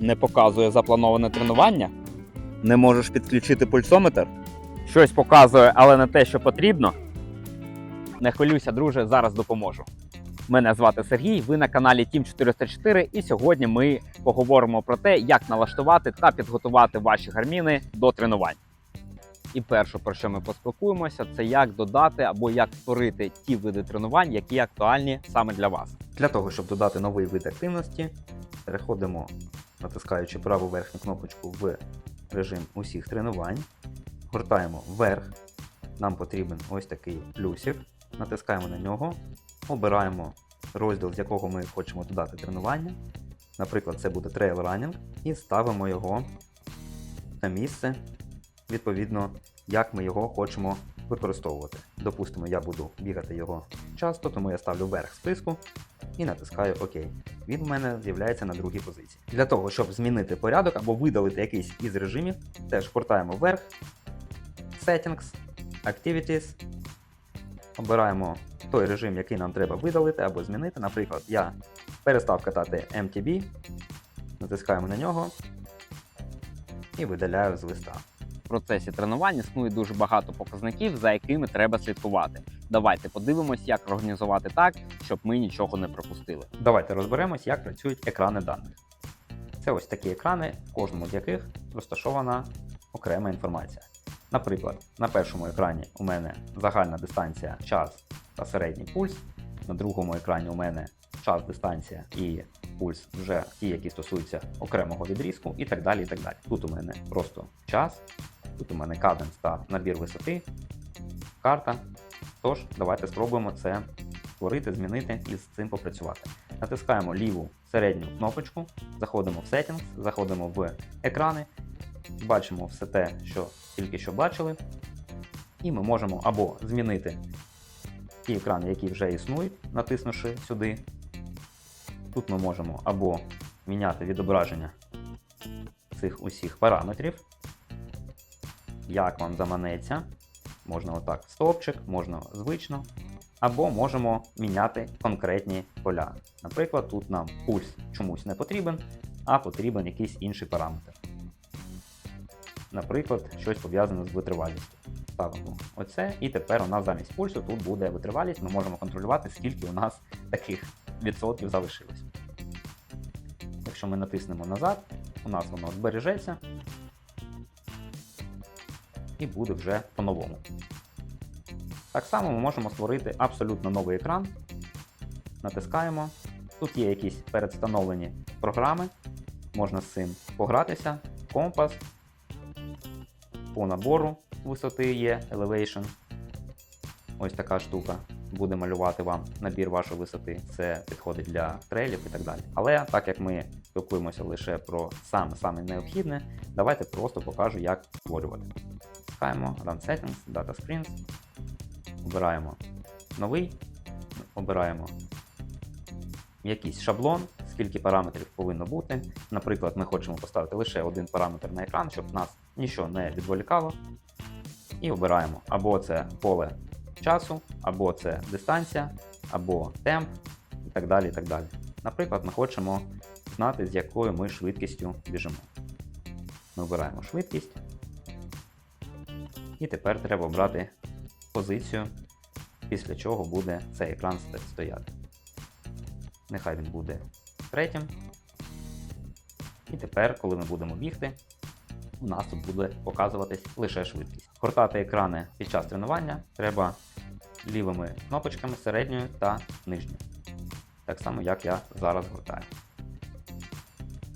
Не показує заплановане тренування? Не можеш підключити пульсометр? Щось показує, але не те, що потрібно. Не хвилюйся, друже, зараз допоможу. Мене звати Сергій, ви на каналі Team 404 і сьогодні ми поговоримо про те, як налаштувати та підготувати ваші гарміни до тренувань. І перше, про що ми поспілкуємося, це як додати або як створити ті види тренувань, які актуальні саме для вас. Для того, щоб додати новий вид активності, переходимо, натискаючи праву верхню кнопочку в режим усіх тренувань, гортаємо вверх. Нам потрібен ось такий плюсик, натискаємо на нього, обираємо розділ, з якого ми хочемо додати тренування. Наприклад, це буде трейл ранінг, і ставимо його на місце, відповідно, як ми його хочемо використовувати. Допустимо, я буду бігати його часто, тому я ставлю вверх списку і натискаю ОК. Він у мене з'являється на другій позиції. Для того, щоб змінити порядок або видалити якийсь із режимів, теж гортаємо вверх, Settings, Activities. Обираємо той режим, який нам треба видалити або змінити. Наприклад, я перестав катати MTB, натискаємо на нього і видаляю з листа. В процесі тренувань існує дуже багато показників, за якими треба слідкувати. Давайте подивимось, як організувати так, щоб ми нічого не пропустили. Давайте розберемось, як працюють екрани даних. Це ось такі екрани, в кожному з яких розташована окрема інформація. Наприклад, на першому екрані у мене загальна дистанція, час та середній пульс. На другому екрані у мене час, дистанція і пульс вже ті, які стосуються окремого відрізку, і так далі. і так далі. Тут у мене просто час, тут у мене каденс та набір висоти, карта. Тож, давайте спробуємо це створити, змінити і з цим попрацювати. Натискаємо ліву середню кнопочку, заходимо в Settings, заходимо в екрани, бачимо все те, що тільки що бачили. І ми можемо або змінити ті екрани, які вже існують, натиснувши сюди. Тут ми можемо або міняти відображення цих усіх параметрів, як вам заманеться. Можна отак стовпчик, можна звично, або можемо міняти конкретні поля. Наприклад, тут нам пульс чомусь не потрібен, а потрібен якийсь інший параметр. Наприклад, щось пов'язане з витривалістю. Ставимо оце, і тепер у нас замість пульсу тут буде витривалість. Ми можемо контролювати, скільки у нас таких відсотків залишилось. Якщо ми натиснемо назад, у нас воно збережеться і буде вже по-новому. Так само ми можемо створити абсолютно новий екран. Натискаємо. Тут є якісь передвстановлені програми, можна з цим погратися. Компас. По набору висоти є Elevation. Ось така штука. Буде малювати вам набір вашої висоти. Це підходить для трейлів і так далі. Але так як ми спілкуємося лише про саме саме необхідне, давайте просто покажу, як створювати. Натискаємо Run Settings, Data Screens. Обираємо новий, обираємо якийсь шаблон, скільки параметрів повинно бути. Наприклад, ми хочемо поставити лише один параметр на екран, щоб нас нічого не відволікало. І обираємо або це поле часу, або це дистанція, або темп і так далі. і так далі. Наприклад, ми хочемо знати, з якою ми швидкістю біжимо. Ми обираємо швидкість. І тепер треба обрати позицію, після чого буде цей екран стояти. Нехай він буде третім. І тепер, коли ми будемо бігти, у нас тут буде показуватись лише швидкість. Гортати екрани під час тренування треба лівими кнопочками середньою та нижньою. Так само, як я зараз гортаю.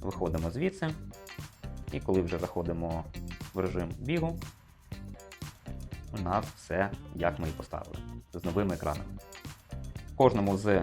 Виходимо звідси. І коли вже заходимо в режим бігу, у нас все як ми і поставили з новими екранами. В кожному з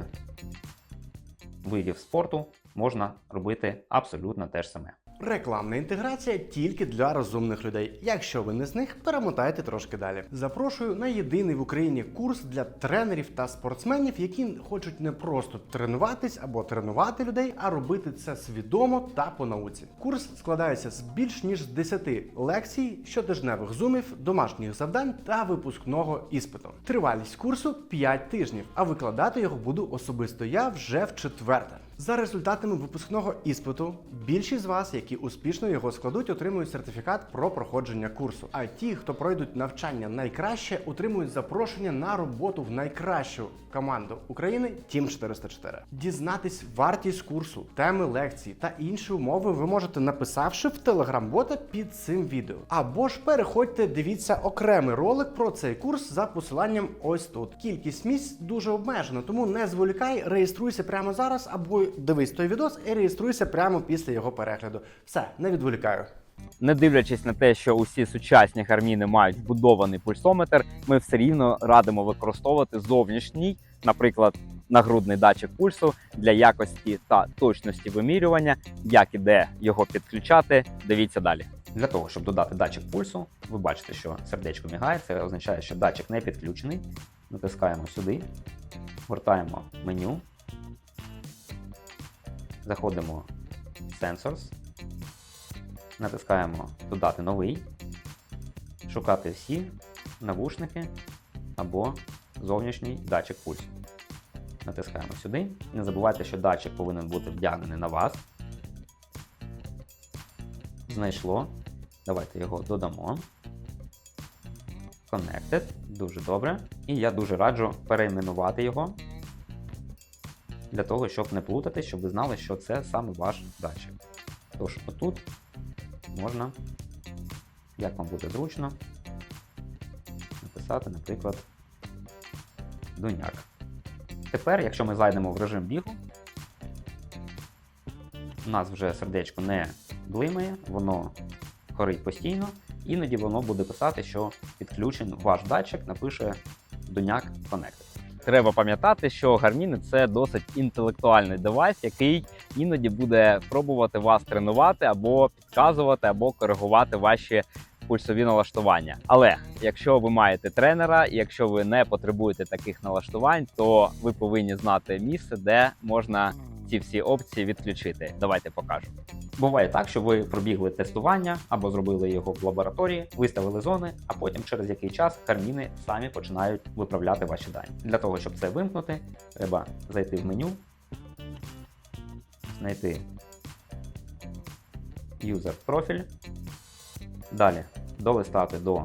видів спорту можна робити абсолютно те ж саме. Рекламна інтеграція тільки для розумних людей. Якщо ви не з них, перемотайте трошки далі. Запрошую на єдиний в Україні курс для тренерів та спортсменів, які хочуть не просто тренуватись або тренувати людей, а робити це свідомо та по науці. Курс складається з більш ніж 10 лекцій, щотижневих зумів, домашніх завдань та випускного іспиту. Тривалість курсу 5 тижнів, а викладати його буду особисто я вже в четверте. За результатами випускного іспиту, більшість з вас, які успішно його складуть, отримують сертифікат про проходження курсу. А ті, хто пройдуть навчання найкраще, отримують запрошення на роботу в найкращу команду України Team 404. Дізнатись вартість курсу, теми лекцій та інші умови ви можете написавши в телеграм-бота під цим відео. Або ж переходьте, дивіться окремий ролик про цей курс за посиланням ось тут. Кількість місць дуже обмежена, тому не зволікай, реєструйся прямо зараз, або дивись той відос і реєструйся прямо після його перегляду. Все, не відволікаю. Не дивлячись на те, що усі сучасні гарміни мають вбудований пульсометр, ми все рівно радимо використовувати зовнішній, наприклад, нагрудний датчик пульсу для якості та точності вимірювання, як і де його підключати. Дивіться далі. Для того, щоб додати датчик пульсу, ви бачите, що сердечко мігає, це означає, що датчик не підключений. Натискаємо сюди, гортаємо меню, заходимо в Sensors, натискаємо Додати новий, шукати всі навушники або зовнішній датчик пульсу. Натискаємо сюди. Не забувайте, що датчик повинен бути вдягнений на вас. Знайшло. Давайте його додамо. Connected. Дуже добре. І я дуже раджу перейменувати його. Для того, щоб не плутати, щоб ви знали, що це саме ваш датчик. Тож, отут можна, як вам буде зручно, написати, наприклад, дуняк. Тепер, якщо ми зайдемо в режим бігу, у нас вже сердечко не блимає, воно горить постійно, іноді воно буде писати, що підключен ваш датчик, напише Дуняк Connected. Треба пам'ятати, що гарміни це досить інтелектуальний девайс, який іноді буде пробувати вас тренувати або підказувати, або коригувати ваші пульсові налаштування. Але якщо ви маєте тренера, і якщо ви не потребуєте таких налаштувань, то ви повинні знати місце, де можна ці всі опції відключити. Давайте покажу. Буває так, що ви пробігли тестування або зробили його в лабораторії, виставили зони, а потім через який час карміни самі починають виправляти ваші дані. Для того, щоб це вимкнути, треба зайти в меню, знайти User профіль, далі долистати до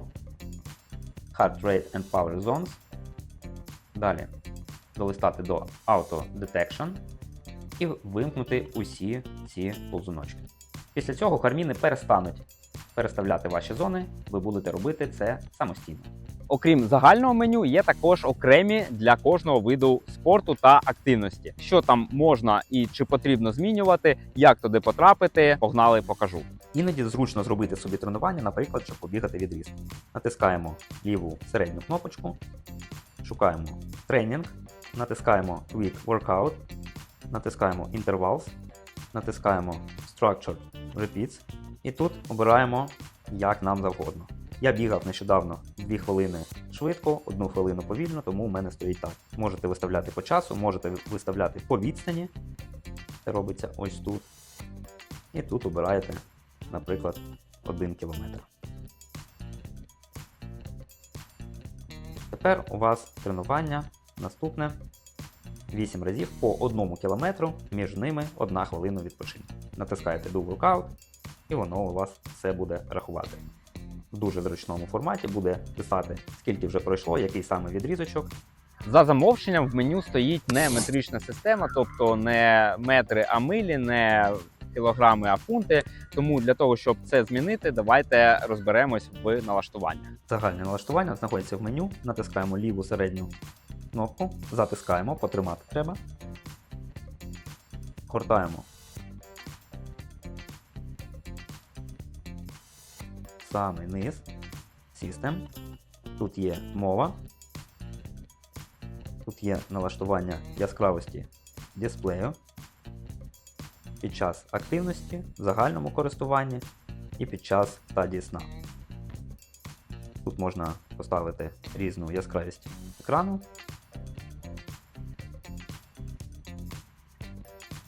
Heart Rate and Power Zones, далі долистати до Auto Detection і вимкнути усі ці ползуночки. Після цього гарміни перестануть переставляти ваші зони, ви будете робити це самостійно. Окрім загального меню, є також окремі для кожного виду спорту та активності. Що там можна і чи потрібно змінювати, як туди потрапити, погнали, покажу. Іноді зручно зробити собі тренування, наприклад, щоб побігати відріз. Натискаємо ліву середню кнопочку, шукаємо тренінг, натискаємо Quick Workout, натискаємо Intervals, натискаємо Structured Repeats і тут обираємо як нам завгодно. Я бігав нещодавно 2 хвилини швидко, 1 хвилину повільно, тому у мене стоїть так. Можете виставляти по часу, можете виставляти по відстані. Це робиться ось тут. І тут обираєте, наприклад, 1 км. Тепер у вас тренування наступне 8 разів по 1 км, між ними 1 хвилина відпочинку. Натискаєте Do Workout, і воно у вас все буде рахувати. В дуже зручному форматі буде писати, скільки вже пройшло, який саме відрізочок. За замовченням в меню стоїть не метрична система, тобто не метри, а милі, не кілограми, а фунти. Тому для того, щоб це змінити, давайте розберемось в налаштуваннях. Загальне налаштування знаходиться в меню, натискаємо ліву середню кнопку, затискаємо, потримати треба. Гортаємо. Самий низ. System. Тут є мова. Тут є налаштування яскравості дисплею. Під час активності, в загальному користуванні і під час стадії сна. Тут можна поставити різну яскравість екрану.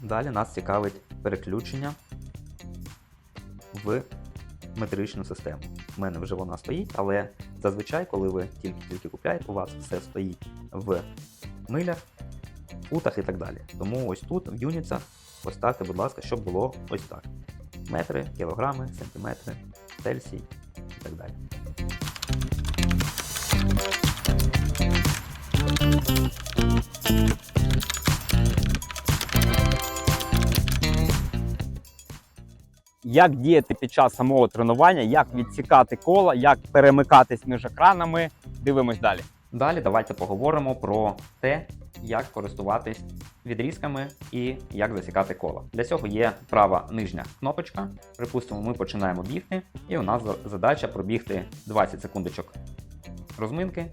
Далі нас цікавить переключення в метричну систему. У мене вже вона стоїть, але зазвичай, коли ви тільки-тільки купляєте, у вас все стоїть в милях. футах і так далі. Тому ось тут, в юніцях, поставте, будь ласка, щоб було ось так. Метри, кілограми, сантиметри, Цельсій Як діяти під час самого тренування, як відсікати кола, як перемикатись між екранами. Дивимось далі. Далі давайте поговоримо про те, як користуватись відрізками і як засікати кола. Для цього є права нижня кнопочка. Припустимо, ми починаємо бігти, і у нас задача пробігти 20 секундочок розминки,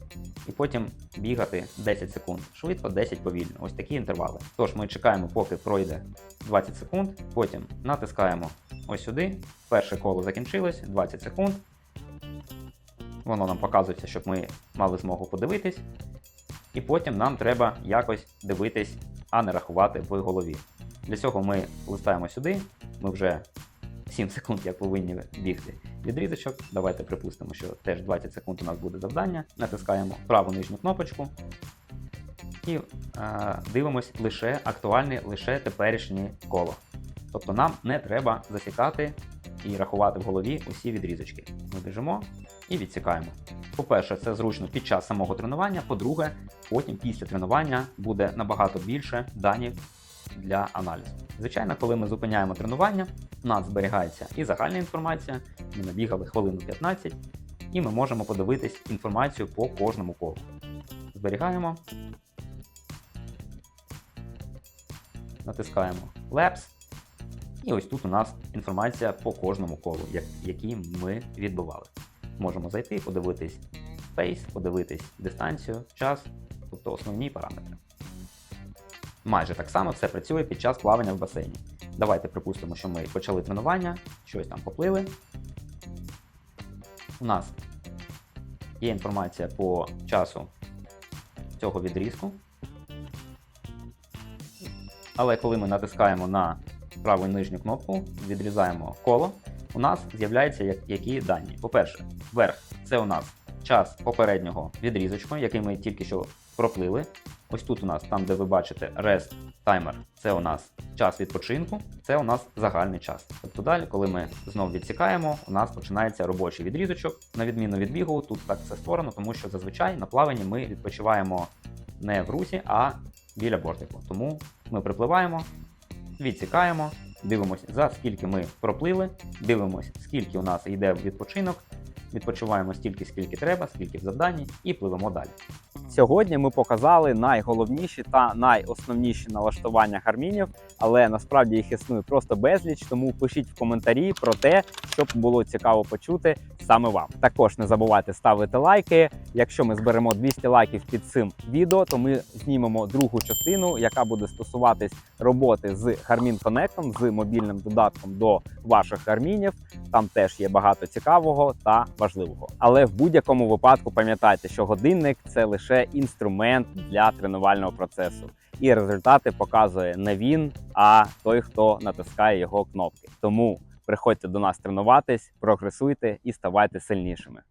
і потім бігати 10 секунд швидко, 10 повільно. Ось такі інтервали. Тож ми чекаємо, поки пройде 20 секунд, потім натискаємо ось сюди. Перше коло закінчилось, 20 секунд. Воно нам показується, щоб ми мали змогу подивитись. І потім нам треба якось дивитись, а не рахувати в голові. Для цього ми листаємо сюди, ми вже 7 секунд як повинні бігти відрізочок. Давайте припустимо, що теж 20 секунд у нас буде завдання. Натискаємо праву нижню кнопочку і е, дивимось лише актуальне, лише теперішнє коло. Тобто нам не треба засікати і рахувати в голові усі відрізочки. Ми біжимо і відсікаємо. По-перше, це зручно під час самого тренування. По-друге, потім після тренування буде набагато більше даних для аналізу. Звичайно, коли ми зупиняємо тренування, у нас зберігається і загальна інформація. Ми набігали хвилину 15, і ми можемо подивитись інформацію по кожному колу. Зберігаємо. Натискаємо Labs. І ось тут у нас інформація по кожному колу, як- які ми відбували. Можемо зайти, подивитись пейс, подивитись дистанцію, час, тобто основні параметри. Майже так само все працює під час плавання в басейні. Давайте припустимо, що ми почали тренування, щось там поплили. У нас є інформація по часу цього відрізку. Але коли ми натискаємо на праву нижню кнопку, відрізаємо коло, у нас з'являються які дані. По-перше, вверх це у нас час попереднього відрізочку, який ми тільки що проплили. Ось тут у нас, там, де ви бачите rest timer, це у нас час відпочинку, це у нас загальний час. Тобто далі, коли ми знову відсікаємо, у нас починається робочий відрізочок. На відміну від бігу, тут так все створено, тому що зазвичай на плаванні ми відпочиваємо не в русі, а біля бортику. Тому ми припливаємо, відсікаємо, дивимося, за скільки ми проплили, дивимося, скільки у нас йде відпочинок, відпочиваємо стільки, скільки треба, скільки в завданні, і пливемо далі. Сьогодні ми показали найголовніші та найосновніші налаштування гармінів, але насправді їх існує просто безліч. Тому пишіть в коментарі про те, щоб було цікаво почути саме вам. Також не забувайте ставити лайки. Якщо ми зберемо 200 лайків під цим відео, то ми знімемо другу частину, яка буде стосуватись роботи з Garmin Connect, з мобільним додатком до ваших гармінів. Там теж є багато цікавого та важливого. Але в будь-якому випадку пам'ятайте, що годинник це лише інструмент для тренувального процесу, і результати показує не він, а той, хто натискає його кнопки. Тому приходьте до нас тренуватись, прогресуйте і ставайте сильнішими.